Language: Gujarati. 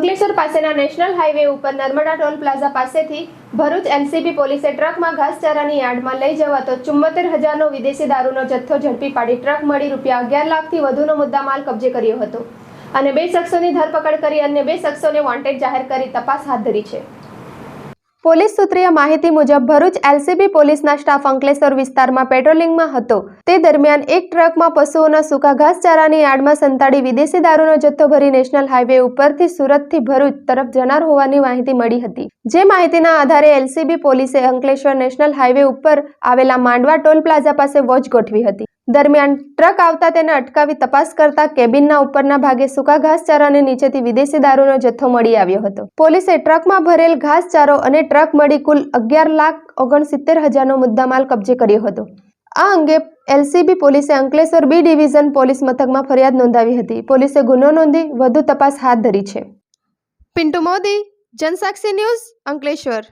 શહેરના નેશનલ હાઈવે ઉપર નર્મદા ટોલ પ્લાઝા પાસેથી ભરૂચ એલસીબી પોલીસે ટ્રકમાં ઘાસચારાની યાર્ડમાં લઈ જવાતો ચુમ્મોતેર હજારનો વિદેશી દારૂનો જથ્થો ઝડપી પાડી ટ્રક મળી રૂપિયા અગિયાર લાખથી વધુનો મુદ્દામાલ કબજે કર્યો હતો. અને બે શખ્સોની ધરપકડ કરી અન્ય બે શખ્સોને વોન્ટેડ જાહેર કરી તપાસ હાથ ધરી છે. પોલીસ સૂત્રીય માહિતી મુજબ ભરૂચ એલસીબી પોલીસના સ્ટાફ અંકલેશ્વર વિસ્તારમાં પેટ્રોલિંગમાં હતો. તે દરમિયાન એક ટ્રકમાં પશુઓના સૂકા ઘાસચારાની યાર્ડમાં સંતાડી વિદેશી દારૂનો જથ્થો ભરી નેશનલ હાઈવે ઉપરથી સુરતથી ભરૂચ તરફ જનાર હોવાની માહિતી મળી હતી. જે માહિતીના આધારે એલસીબી પોલીસે અંકલેશ્વર નેશનલ હાઈવે ઉપર આવેલા માંડવા ટોલ પ્લાઝા પાસે વોચ ગોઠવી હતી. દરમિયાન ટ્રક આવતા તેને અટકાવી તપાસ કરતા કેબિનના ઉપરના ભાગે સૂકા ઘાસચારાને નીચેથી વિદેશી દારૂનો જથ્થો મળી આવ્યો હતો. પોલીસે ટ્રકમાં ભરેલ ઘાસચારો અને ટ્રક મળી કુલ અગિયાર લાખ ઓગણસિત્તેર હજારનો મુદ્દામાલ કબજે કર્યો હતો. આ અંગે એલસીબી પોલીસે અંકલેશ્વર બી ડિવિઝન પોલીસ મથકમાં ફરિયાદ નોંધાવી હતી. પોલીસે ગુનો નોંધી વધુ તપાસ હાથ ધરી છે. પિન્ટુ મોદી, જનસાક્ષી ન્યૂઝ, અંકલેશ્વર.